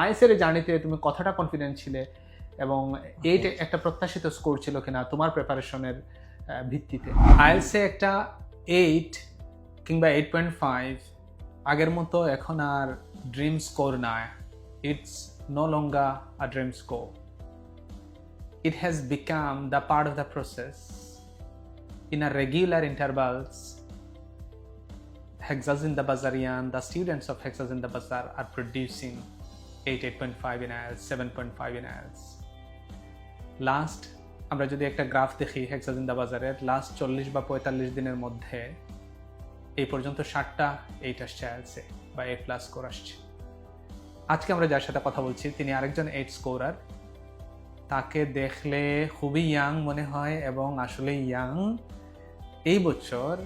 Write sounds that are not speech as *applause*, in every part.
আইএসের জার্নিতে তুমি কতটা কনফিডেন্ট ছিলে এবং এইট একটা প্রত্যাশিত স্কোর ছিল কিনা তোমার প্রিপারেশনের ভিত্তিতে? আইএলসে একটা এইট কিংবা এইট পয়েন্ট ফাইভ আগের মতো এখন আর ড্রিম স্কোর না it's no longer a dream score it has become the part of the process. In a regular intervals, hexas in the bazarian the students of hexas in the bazaar are producing 8 8.5 in IELTS 7.5 in IELTS last আমরা যদি একটা graph দেখি হেক্সাজ in বাজারের last চল্লিশ বা পঁয়তাল্লিশ দিনের মধ্যে, এই পর্যন্ত ষাটটা এইট আসছে আইএলসে বা এইট প্লাস স্কোর আসছে। আজকে আমরা যার সাথে কথা বলছি, তিনি আরেকজন এইট স্কোরার তাকে দেখলে খুবই ইয়াং মনে হয় এবং আসলে ইয়াং এই বছর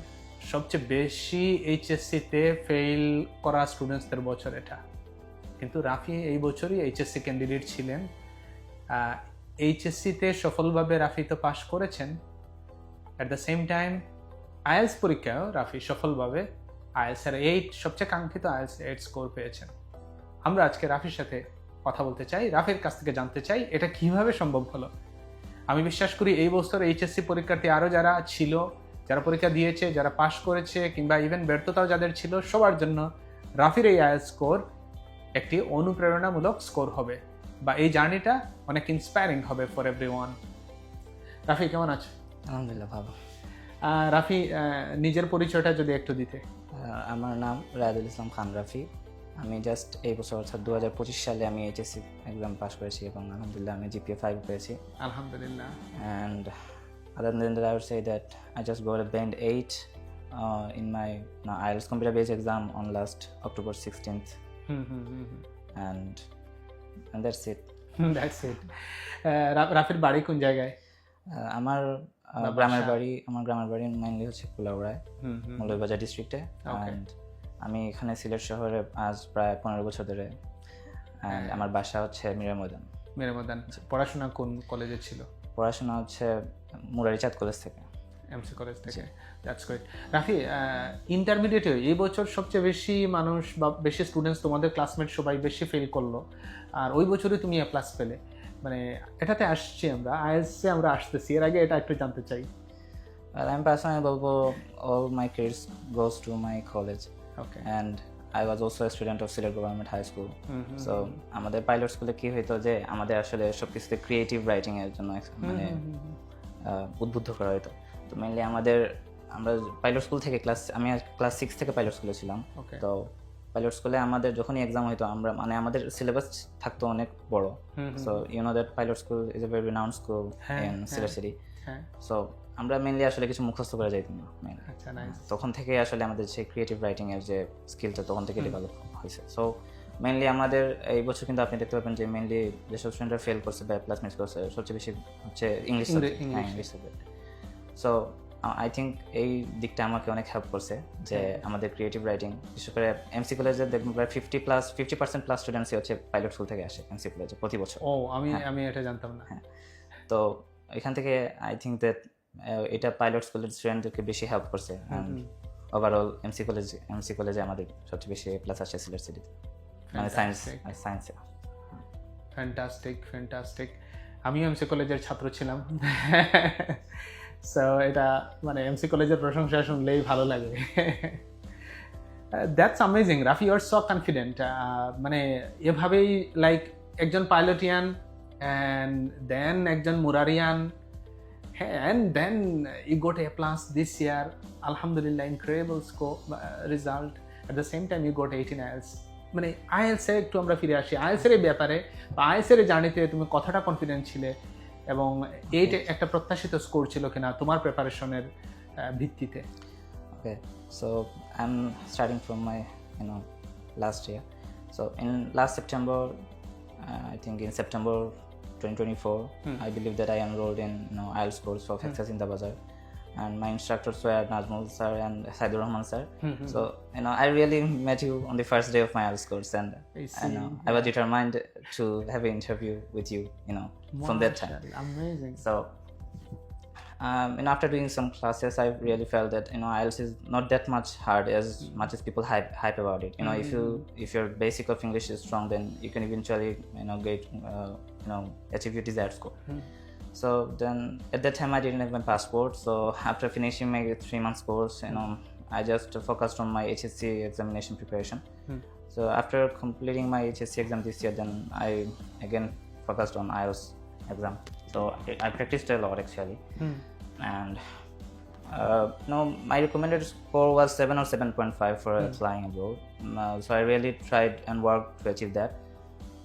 সবচেয়ে বেশি এইচএসসিতে ফেল করা স্টুডেন্টসদের বছর এটা। কিন্তু রাফি এই বছরই এইচএসসি ক্যান্ডিডেট ছিলেন। এইচএসসিতে সফলভাবে রাফি তো পাশ করেছেন। At the same time IELTS পরীক্ষায়ও Rafi সফলভাবে আইএলসের এইট সবচেয়ে কাঙ্ক্ষিত আইএলস এইট স্কোর পেয়েছেন। আমরা আজকে রাফির সাথে কথা বলতে চাই, রাফির কাছ থেকে জানতে চাই, এটা কীভাবে সম্ভব হলো? আমি বিশ্বাস করি এই বছর এইচএসসি পরীক্ষার্থী আরও যারা ছিল, যারা পরীক্ষা দিয়েছে, যারা পাশ করেছে, কিংবা ইভেন ব্যর্থতাও যাদের ছিল, সবার জন্য রাফির এই আয়ের স্কোর একটি অনুপ্রেরণামূলক স্কোর হবে বা এই জার্নিটা অনেক ইন্সপায়ারিং হবে ফর এভরি ওয়ান রাফি কেমন আছো? আলহামদুলিল্লাহ ভালো। রাফি নিজের পরিচয়টা যদি একটু দিতে। আমার নাম রায়দুল ইসলাম খান রাফি। আমি জাস্ট এই বছর অর্থাৎ দু হাজার পঁচিশ সালে আমি এইচএসসি এক্সাম পাস করেছি এবং আলহামদুলিল্লাহ আমি জিপিএ ফাইভ পেয়েছি। আলহামদুলিল্লাহ। And other then that I would say that I just got a band 8 uh, in my no, IELTS computer based exam on last October 16th hmm hmm hmm hmm. And and that's it. That's it রাফির বাড়ি কোন জায়গায়? Uh, আমার uh, গ্রামের বাড়ি আমার গ্রামের বাড়ি মেইনলি হচ্ছে কুলাউড়ায় মৌলভীবাজার ডিস্ট্রিক্টে অ্যান্ড আমি এখানে সিলেট শহরে আজ প্রায় পনেরো বছর ধরে। অ্যান্ড আমার বাসা হচ্ছে মিরা ময়দান। মেরে মদান পড়াশোনা কোন কলেজে ছিল? পড়াশোনা হচ্ছে মুরারিচাঁদ কলেজ থেকে। এমসি কলেজ থেকে। দ্যাটস গ্রেট রাফি ইন্টারমিডিয়েটে এই বছর সবচেয়ে বেশি মানুষ বা বেশি স্টুডেন্টস তোমাদের ক্লাসমেট সবাই বেশি ফেল করল আর ওই বছরই তুমি এ প্লাস পেলে। মানে এটাতে আসছি আমরা আইএসসি আমরা আসতেছি। এর আগে এটা একটু জানতে চাই। আর আমি পার্সোনালি বলব all my credits goes to my college okay and I was also student of Sylhet government high school so আমাদের পাইলট স্কুলে কি হতো যে আমাদের আসলে সব কিছুতে ক্রিয়েটিভ রাইটিং এর জন্য মানে উদ্বুদ্ধ করা হতো তো মেনলি আমাদের আমরা পাইলট স্কুল থেকে ক্লাস আমি ক্লাস সিক্স থেকে পাইলট স্কুলে ছিলাম। তো পাইলট স্কুলে আমাদের যখনই এক্সাম হতো আমরা মানে আমাদের সিলেবাস থাকতো অনেক বড়। So you know that pilot school is a very renowned school হ্যাঁ, ইন সিলেট সিটি হ্যাঁ। সো আমরা মেনলি আসলে কিছু মুখস্থ করে যাইতাম না। আচ্ছা নাইস তখন থেকে আসলে আমাদের সেই ক্রিয়েটিভ রাইটিং এর যে স্কিলটা তখন থেকে ডেভেলপ হয়েছে। সো মেনলি আমাদের এই বছর কিন্তু আপনি দেখতে পাবেন যে মেনলি যেসব স্টুডেন্টরা ফেল করছে বা প্লাস মিস করছে সবচেয়ে বেশি হচ্ছে ইংলিশ হ্যাঁ English subject so I think এই দিকটা আমাকে অনেক হেল্প করছে যে। আমাদের ক্রিয়েটিভ রাইটিং বিশেষ করে এমসি কলেজে দেখবেন প্রায় fifty plus fifty percent plus স্টুডেন্টসই হচ্ছে পাইলট স্কুল থেকে আসে এমসি কলেজে প্রতি বছর। ও আমি হ্যাঁ। আমি এটা জানতাম না। হ্যাঁ। তো এখান থেকে আই থিঙ্ক দ্যাট এটা পাইলট স্কুলের স্টুডেন্টদেরকে বেশি হেল্প করছে। ওভারঅল এমসি কলেজ এমসি কলেজে আমাদের সবচেয়ে বেশি প্লাস আসছে সিলেট সিটিতে মানে সায়েন্স. সায়েন্সে ফ্যান্টাস্টিক ফ্যান্টাস্টিক আমিও এমসি কলেজের ছাত্র ছিলাম। সো এটা মানে এমসি কলেজের প্রশংসা শুনলেই ভালো লাগে। That's amazing Rafi your so confident মানে এভাবেই লাইক একজন পাইলটিয়ান অ্যান্ড দেন একজন মুরারিয়ান and then you got A plus this year আলহামদুলিল্লাহ incredible score result at the same time you got eighteen IELTS মানে আইএলসে একটু আমরা ফিরে আসি। আইএলসের ব্যাপারে, বা আইএলসের জার্নিতে তুমি কথাটা কনফিডেন্ট ছিলে? এবং এইটা একটা প্রত্যাশিত স্কোর ছিল কি না তোমার প্রিপারেশনের ভিত্তিতে? Okay so I am starting from my you know last year so in last September I think in September twenty twenty four I believe that I enrolled in no আইল scores of এক্সাস in the bazaar and my instructors were Najmul sir and Saidur Rahman sir. Mm-hmm. So you know, I really met you on the first day of my IELTS course, and I, I know yeah. I was determined to have an interview with you. You know, from that time. Amazing. So. Um, and after doing some classes, I really felt that you know IELTS is not that much hard as mm-hmm. much as people hype, hype about it. You know, mm-hmm. if you mm-hmm. if your basic of English is strong, then you can eventually you know get uh, you know achieve your desired score. Hmm. So then at that time I didn't have my passport. So after finishing my three months course, you know, I just focused on my HSC examination preparation. So after completing my HSC exam this year, then I again focused on IELTS exam. So I, I practiced a lot actually, and uh, no, my recommended score was seven or seven point five for applying abroad. Um, uh, so I really tried and worked to achieve that.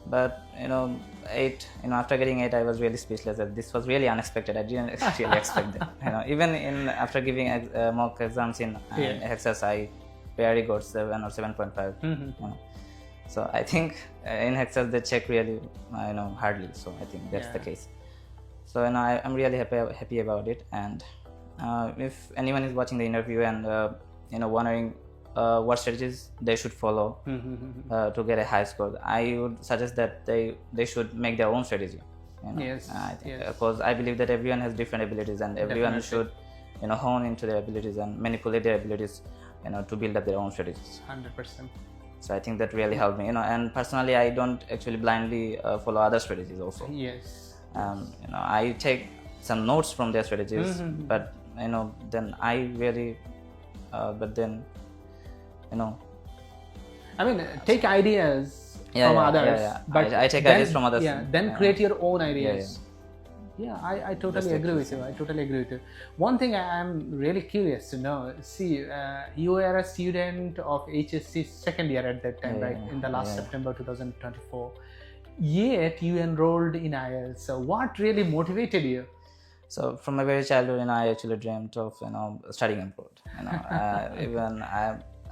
But you know, eight. You know, after getting eight, I was really speechless. That this was really unexpected. I didn't really expect that. You know, even in after giving ex- uh, mock exams in uh, Yeah. Hexas, I barely got seven or seven point five. Mm-hmm. You know. So I think uh, in Hexas they check really, uh, you know, hardly. So I think that's the case. So you know, I, I'm really happy happy about it. And uh, if anyone is watching the interview and uh, you know wondering uh, what strategies they should follow Mm-hmm. uh, to get a high score, I would suggest that they they should make their own strategy. You know? Yes, I think, yes. because I believe that everyone has different abilities and everyone Definitely. should you know hone into their abilities and manipulate their abilities you know to build up their own strategies Hundred percent. so i think that really helped me you know and personally i don't actually blindly uh, follow other strategies also Yes. um, you know i take some notes from their strategies Mhm. but you know then i really uh, but then you know I mean, take ideas Yeah, from yeah, others, yeah, but I- I take then- ideas from others. Yeah, then create your own ideas. Yeah, I, I totally That's agree with you. I totally agree with you. One thing I am really curious to know. See, uh, you were a student of HSC second year at that time, Yeah, right? In the last yeah. September 2024. Yet you enrolled in IELTS. So what really motivated you? so from my very childhood you know i actually dreamt of you know studying abroad you know *laughs* uh, even i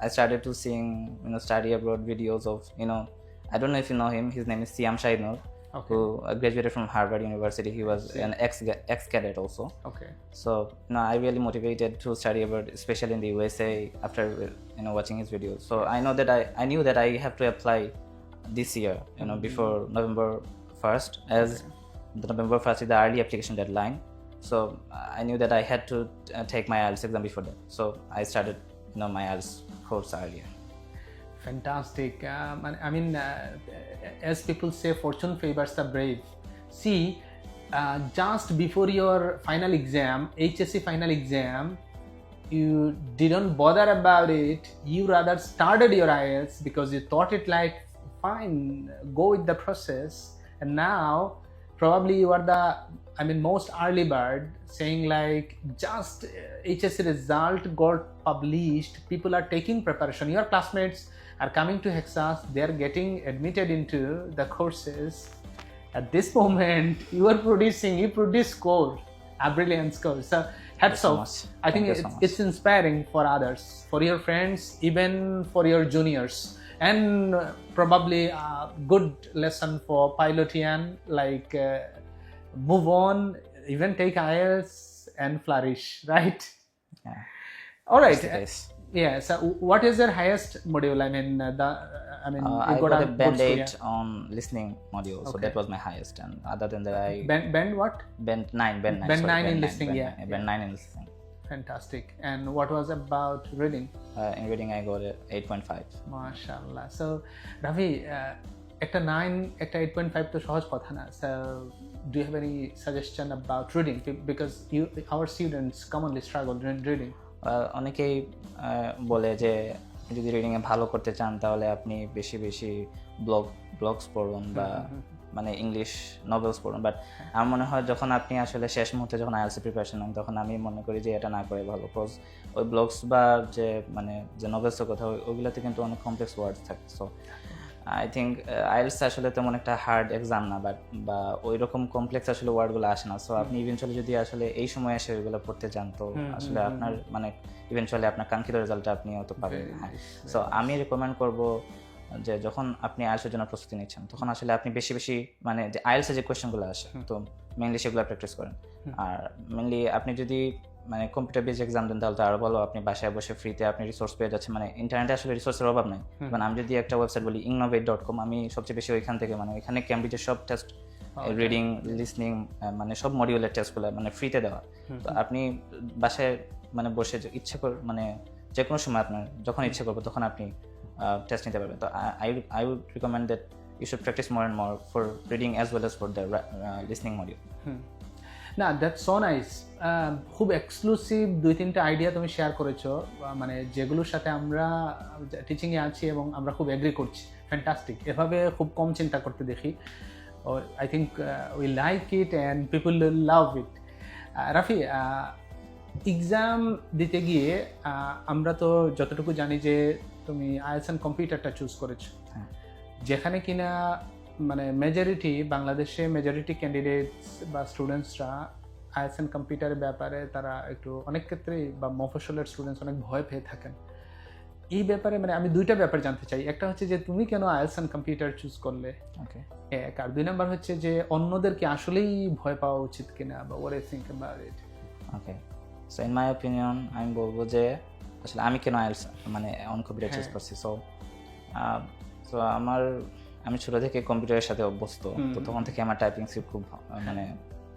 i started to seeing you know study abroad videos of you know i don't know if you know him. His name is siam shaidnur Okay. who uh, graduated from harvard university. He was an ex ex cadet also. Okay. so you know i really motivated to study abroad especially in the usa after you know watching his videos. So i know that i i knew that i have to apply this year you know before november 1st as the november 1st is the early application deadline. So i knew that i had to uh, take my ielts exam before that. So i started you know my ielts course earlier Fantastic. Um, I mean, uh, as people say, fortune favors the brave. See, uh, just before your final exam, HSC final exam, you didn't bother about it. You rather started your IELTS because you thought it like, fine, go with the process. And now, probably you are the, I mean, most early bird saying like, just uh, HSC result got published. People are taking preparation. Your classmates are coming to Hexas. They are getting admitted into the courses. At this *laughs* moment, you are producing, you produce score, a brilliant score. So hats off. much. I think you so it's, inspiring for others, for your friends, even for your juniors, and uh, probably a good lesson for pilotian. Like uh, move on, even take IELTS and flourish, *laughs* right? Yeah. All right. Yeah. So, what is your highest module? I mean, uh, the I mean, uh, I got, got a band eight on listening module, okay. so that was my highest. And other than that, I band, band what? Band nine, band nine, band sorry, nine band in nine, listening, band yeah, nine, yeah. band nine in listening. Fantastic. And what was about reading? Uh, in reading, I got eight point five. MashaAllah. So, Ravi. Uh, একটা nine একটা eight point five তো সহজ কথা না। Do have any suggestion about reading because you our students commonly struggle reading অনেকেই বলে যে যদি রিডিংয়ে ভালো করতে চান তাহলে আপনি বেশি বেশি ব্লগ ব্লগস পড়ুন বা মানে ইংলিশ নভেলস পড়ুন। বাট আমার মনে হয় যখন আপনি আসলে শেষ মুহূর্তে যখন আইএলসি প্রিপারেশন নেন তখন আমি মনে করি যে এটা না করে ভালো। বিকজ ওই ব্লগস বা যে মানে যে নভেলসের কথা ওইগুলোতে কিন্তু অনেক কমপ্লেক্স ওয়ার্ডস থাকে। সো আই থিঙ্ক আইএলস আসলে তেমন একটা হার্ড এক্সাম না বাট বা ওই রকম কমপ্লেক্স আসলে ওয়ার্ডগুলো আসে না। সো আপনি ইভেনচুয়ালি যদি আসলে এই সময় এসে ওইগুলো পড়তে চান তো আসলে আপনার মানে ইভেনচুয়ালি আপনার কাঙ্ক্ষিত রেজাল্টটা আপনি অত পাবেন হ্যাঁ। সো আমি রেকমেন্ড করব যে যখন আপনি আইএলসের জন্য প্রস্তুতি নিচ্ছেন তখন আসলে আপনি বেশি বেশি মানে যে আইএলসে যে কোয়েশ্চেনগুলো আসে তো মেনলি সেগুলো প্র্যাকটিস করেন। আর মেনলি আপনি যদি মানে কম্পিউটার বেস এক্সাম দেন তাহলে তো আরও ভালো। আপনি বাসায় বসে ফ্রিতে আপনি রিসোর্স পেয়ে যাচ্ছেন। মানে ইন্টারনেটে আসলে রিসোর্সের অভাব নেই। মানে আমি যদি একটা ওয়েবসাইট বলি ইংনোভেট ডট কম আমি সবচেয়ে বেশি ওইখান থেকে মানে ওইখানে ক্যামব্রিজের সব টেস্ট রিডিং লিসনিং মানে সব মডিউলের টেস্টগুলো মানে ফ্রিতে দেওয়া। তো আপনি বাসায় মানে বসে ইচ্ছে কর মানে যে কোনো সময় আপনার যখন ইচ্ছে করবে তখন আপনি টেস্ট নিতে পারবেন। তো I I would recommend that you should practise more and more for reading as well as for the listening module. না দ্যাট সো নাইস খুব এক্সক্লুসিভ দুই তিনটা আইডিয়া তুমি শেয়ার করেছ মানে যেগুলোর সাথে আমরা টিচিংয়ে আছি এবং আমরা খুব এগ্রি করছি। ফ্যান্টাস্টিক এভাবে খুব কম চিন্তা করতে দেখি। I think we like it and people love it Rafi exam দিতে গিয়ে আমরা তো যতটুকু জানি যে তুমি আইএসএন কম্পিউটারটা চুজ করেছ। হ্যাঁ। যেখানে কিনা মানে মেজরিটি বাংলাদেশে মেজরিটি ক্যান্ডিডেটস বা স্টুডেন্টসরা আইএসএন কম্পিউটারের ব্যাপারে তারা একটু অনেক ক্ষেত্রেই বা মফসলের স্টুডেন্টস অনেক ভয় পেয়ে থাকেন। এই ব্যাপারে মানে আমি দুইটা ব্যাপার জানতে চাই। একটা হচ্ছে যে তুমি কেন আইএসএন কম্পিউটার চুজ করলে? ওকে এক। আর দুই নাম্বার হচ্ছে যে অন্যদেরকে আসলেই ভয় পাওয়া উচিত কিনা বা or I think about it okay so in my opinion আমি বলব যে আসলে আমি কেন আইএলস মানে অন কম্পিউটার চুজ হ্যাঁ। করছি সো সো আমার আমি ছোট থেকে কম্পিউটারের সাথে অভ্যস্ত তো তখন থেকে আমার টাইপিং স্পিড খুব মানে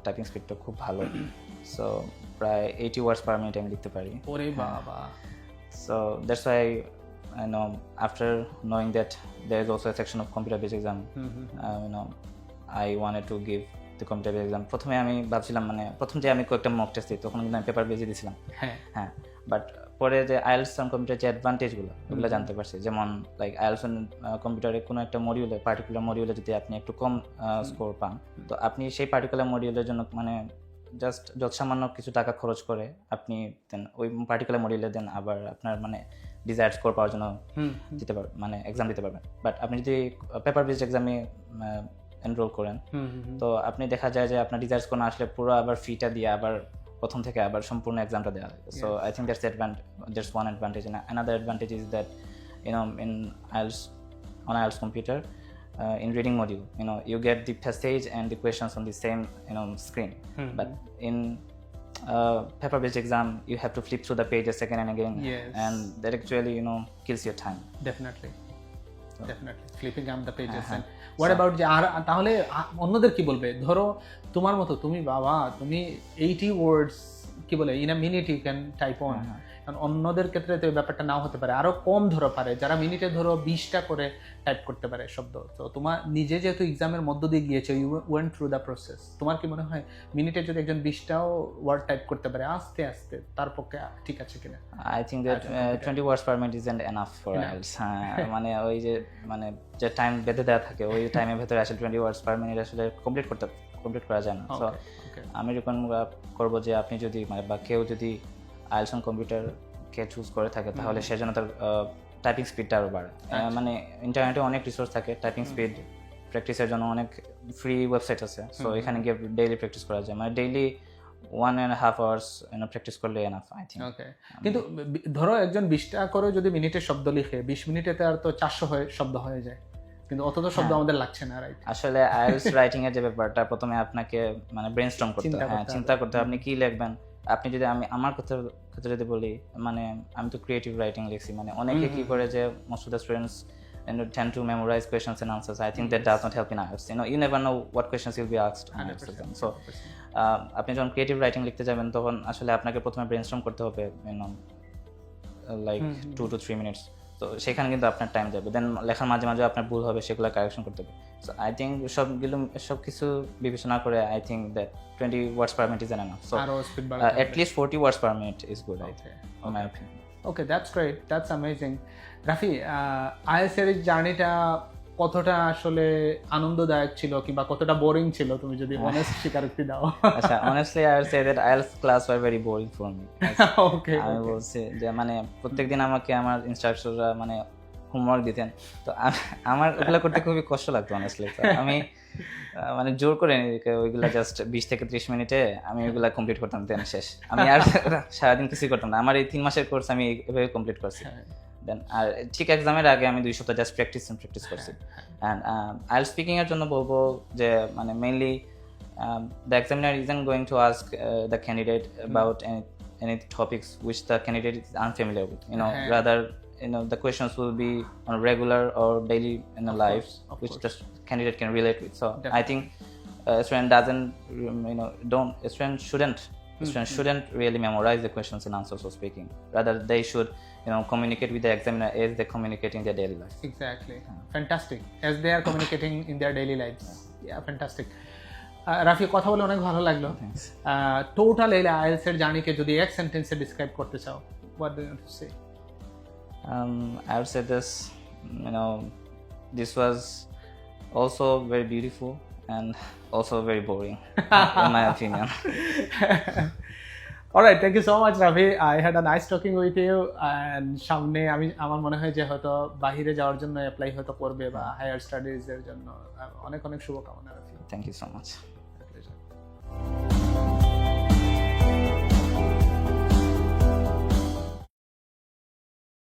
টাইপিং স্পিডটা খুব ভালো। *clears throat* সো প্রায় এইটি ওয়ার্ডস পার মিনিট আমি লিখতে পারি। ওরে হ্যাঁ। বাবা। So that's why I know after knowing that there is also a section of computer based exam, hmm hmm uh, you know, I wanted to give the computer based exam. প্রথমে আমি ভাবছিলাম মানে প্রথম যে আমি কয়েকটা মক টেস্ট দিই তখন কিন্তু আমি পেপার বেজে দিয়েছিলাম হ্যাঁ। হ্যাঁ। বাট পরে যে আইএলস কম্পিউটার যে অ্যাডভান্টেজগুলো ওগুলো জানতে পারছি। যেমন লাইক আইএলস কম্পিউটারে কোনো একটা মডিউলে পার্টিকুলার মডিউলে যদি আপনি একটু কম স্কোর পান তো আপনি সেই পার্টিকুলার মডিউলের জন্য মানে জাস্ট যত সামান্য কিছু টাকা খরচ করে আপনি দেন ওই পার্টিকুলার মডিউলে দেন আবার আপনার মানে ডিজায়ার স্কোর পাওয়ার জন্য দিতে পারবেন মানে এক্সাম দিতে পারবেন। বাট আপনি যদি পেপার বেসড এক্সামে এনরোল করেন তো আপনি দেখা যায় যে আপনার ডিজায়ার স্কোর না আসলে পুরো আবার ফিটা দিয়ে আবার প্রথম থেকে আবার সম্পূর্ণ এক্সামটা দেওয়া হয় so I think that's advantage that's one advantage another advantage is that you know in IELTS on IELTS computer uh, in reading module you know you get the passage and the questions on the same you know screen hmm but in uh, paper based exam you have to flip through the pages again and again Yes. and that actually you know kills your time definitely definitely flipping up the pages হ্যাঁ, what about যে আর তাহলে অন্যদের কি বলবে? ধরো তোমার মতো তুমি বাবা তুমি এইটি ওয়ার্ডস কি বলে in a minute you can type on কারণ অন্যদের ক্ষেত্রে তো এই ব্যাপারটা নাও হতে পারে। আরও কম ধরো পারে। যারা মিনিটে ধরো বিশটা করে টাইপ করতে পারে শব্দ। তো তোমার নিজে যেহেতু এক্সামের মধ্য দিয়ে গিয়েছে you went through the process তোমার কি মনে হয় মিনিটে যদি একজন বিশটাও ওয়ার্ড টাইপ করতে পারে আস্তে আস্তে তার পক্ষে ঠিক আছে কিনা? A uh, computer. 20 words per minute isn't enough for Enough. IELTS হ্যাঁ, মানে ওই যে মানে যে টাইম বেঁধে দেওয়া থাকে ওই টাইমের ভেতরে আসলে টোয়েন্টি ওয়ার্ডস পার মিনিট আসলে কমপ্লিট করতে কমপ্লিট করা যায় না। আমি রিকমেন্ড করব যে আপনি যদি মানে বা কেউ যদি আইএলস অন কম্পিউটারকে চুজ করে থাকে তাহলে সেজন্য তার টাইপিং স্পিডটা আরও বাড়ে। আচ্ছা। মানে ইন্টারনেটে অনেক রিসোর্স থাকে টাইপিং স্পিড প্র্যাকটিসের জন্য অনেক ফ্রি ওয়েবসাইট আছে। সো এখানে গিয়ে ডেইলি প্র্যাকটিস করা যায়। মানে daily one and half hours practice করলে এনাফ আই থিঙ্ক ওকে কিন্তু ধরো একজন বিশটা করে যদি মিনিটের শব্দ লিখে বিশ মিনিটেতে আর তো চারশো হয়ে শব্দ হয়ে যায়। কিন্তু অতটা শব্দ হ্যাঁ। আমাদের লাগছে না রাইট আসলে আইএলস রাইটিং এর যে ব্যাপারটা প্রথমে আপনাকে মানে ব্রেনস্টর্ম করতে হয় চিন্তা। করতে হবে আপনি কি লিখবেন আপনি যদি আমি আমার কথা কথা যদি বলি মানে আমি তো ক্রিয়েটিভ রাইটিং লিখছি মানে অনেকে কি করে যে most of the students and tend to memorize questions and answers. I think that does not help in IELTS. You know, you never know what questions you'll be asked. So, uh, আপনি যখন creative writing লিখতে যাবেন তখন আসলে আপনাকে প্রথমে brainstorm করতে হবে like. Two to three minutes তো সেখানে কিন্তু আপনার টাইম যাবে। দেন লেখার মাঝে মাঝে আপনার ভুল হবে সেগুলো কারেকশন করতে হবে। সো আই থিঙ্ক সবগুলো সব কিছু বিবেচনা করে I think that twenty words per minute is an enough so আরও speed at least forty words per minute is good I think my okay that's great that's amazing Rafi আইএসএর জার্নিটা কতটা আসলে আনন্দদায়ক ছিল কিংবা কতটা বোরিং ছিল তুমি যদি অনেস্ট স্বীকারোক্তি দাও। আচ্ছা honestly I will say that IELTS class were very boring for me okay আমি বলছি যে মানে প্রত্যেকদিন আমাকে আমার ইনস্ট্রাক্টররা মানে হোমওয়ার্ক দিতেন। তো আমার ওগুলো করতে খুবই কষ্ট লাগতো অনেস্টলি আমি মানে জোর করে ওইগুলা জাস্ট বিশ থেকে ত্রিশ মিনিটে আমি ওইগুলা কমপ্লিট করতাম দেন শেষ। আমি আর সারাদিন কিছুই করতাম না। আমার এই তিন মাসের কোর্স আমি এভাবে কমপ্লিট করছি। দেন আর ঠিক এক্সামের আগে আমি দুই সপ্তাহ জাস্ট প্র্যাকটিস প্র্যাকটিস করছি অ্যান্ড আইল স্পিকিং এর জন্য বলবো যে মানে mainly the examiner isn't going to ask the candidate about any topics which the candidate is unfamiliar with you know Uh-huh. rather you know the questions will be on regular or daily in the Of life course, of which course. the candidate can relate with so i Definitely. think a student doesn't, um, you know, don't a student shouldn't. A student shouldn't really memorize the questions and answers for speaking. Rather, they should, you know, communicate with the examiner as they communicate in their daily life. Exactly. Fantastic. As they are communicating in their daily lives. Yeah, fantastic. Uh, Rafi কথা বলে অনেক ভালো লাগলো Thanks. Total এই IELTS এর জার্নিকে যদি এক সেন্টেন্সে ডিসক্রাইব করতে চাও what do you say Um, I would say this, you know, this was also very beautiful and also very boring, in my opinion. *laughs* Alright thank you so much Ravi I had a nice talking with you and সামনে আমি, আমার মনে হয় যে হয়তো বাহিরে যাওয়ার জন্য অ্যাপ্লাই হয়তো করবে বা হায়ার স্টাডিজের জন্য অনেক অনেক শুভকামনা রাখি থ্যাংক ইউ much. Pleasure.